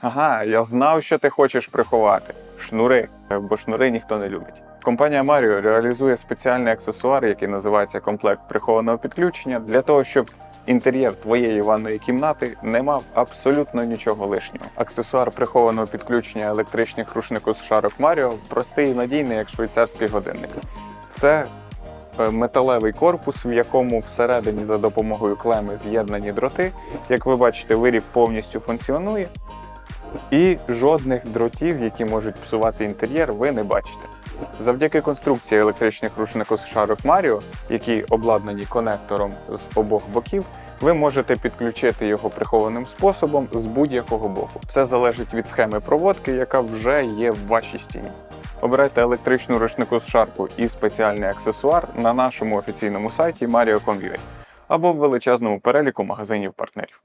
Ага, я знав, що ти хочеш приховати. Шнури, бо шнури ніхто не любить. Компанія Mario реалізує спеціальний аксесуар, який називається комплект прихованого підключення, для того, щоб інтер'єр твоєї ванної кімнати не мав абсолютно нічого лишнього. Аксесуар прихованого підключення електричних рушників з шарок Mario простий і надійний, як швейцарський годинник. Це е, металевий корпус, в якому всередині за допомогою клеми з'єднані дроти. Як ви бачите, виріб повністю функціонує. І жодних дротів, які можуть псувати інтер'єр, ви не бачите. Завдяки конструкції електричних рушників з шарок Mario, які обладнані конектором з обох боків, ви можете підключити його прихованим способом з будь-якого боку. Все залежить від схеми проводки, яка вже є в вашій стіні. Обирайте електричну рушнику з шарку і спеціальний аксесуар на нашому офіційному сайті Mario.com.ua або в величезному переліку магазинів партнерів.